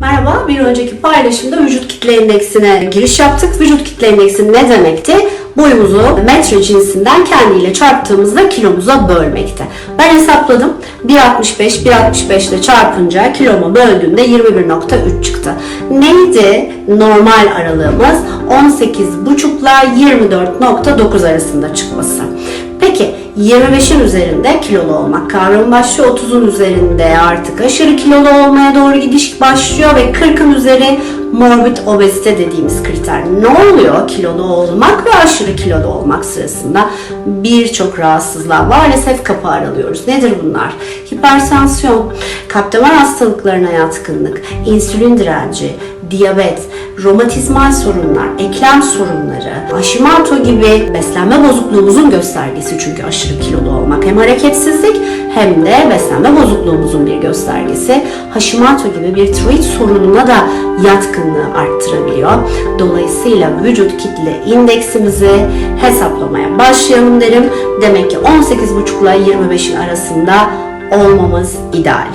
Merhaba, bir önceki paylaşımda vücut kitle endeksine giriş yaptık. Vücut kitle endeksi ne demekti? Boyumuzu metre cinsinden kendiyle çarptığımızda kilomuza bölmekte. Ben hesapladım. 1.65, 1.65 ile çarpınca kiloma böldüğümde 21.3 çıktı. Neydi normal aralığımız? 18.5 ile 24.9 arasında çıkması. Peki 25'in üzerinde kilolu olmak kavramı başlıyor. 30'un üzerinde artık aşırı kilolu olmaya doğru gidiş başlıyor ve 40'ın üzeri morbid obezite dediğimiz kriter. Ne oluyor kilolu olmak ve aşırı kilolu olmak sırasında? Birçok rahatsızlığa maalesef kapı aralıyoruz. Nedir bunlar? Hipertansiyon, kalp damar hastalıklarına yatkınlık, insülin direnci, diyabet, romatizmal sorunlar, eklem sorunları, Hashimoto gibi beslenme bozukluğumuzun göstergesi çünkü aşırı kilolu olmak hem hareketsizlik hem de beslenme bozukluğumuzun bir göstergesi. Hashimoto gibi bir tiroid sorununa da yatkınlığı arttırabiliyor. Dolayısıyla vücut kitle indeksimizi hesaplamaya başlayalım derim. Demek ki 18,5 ile 25'in arasında olmamız ideal.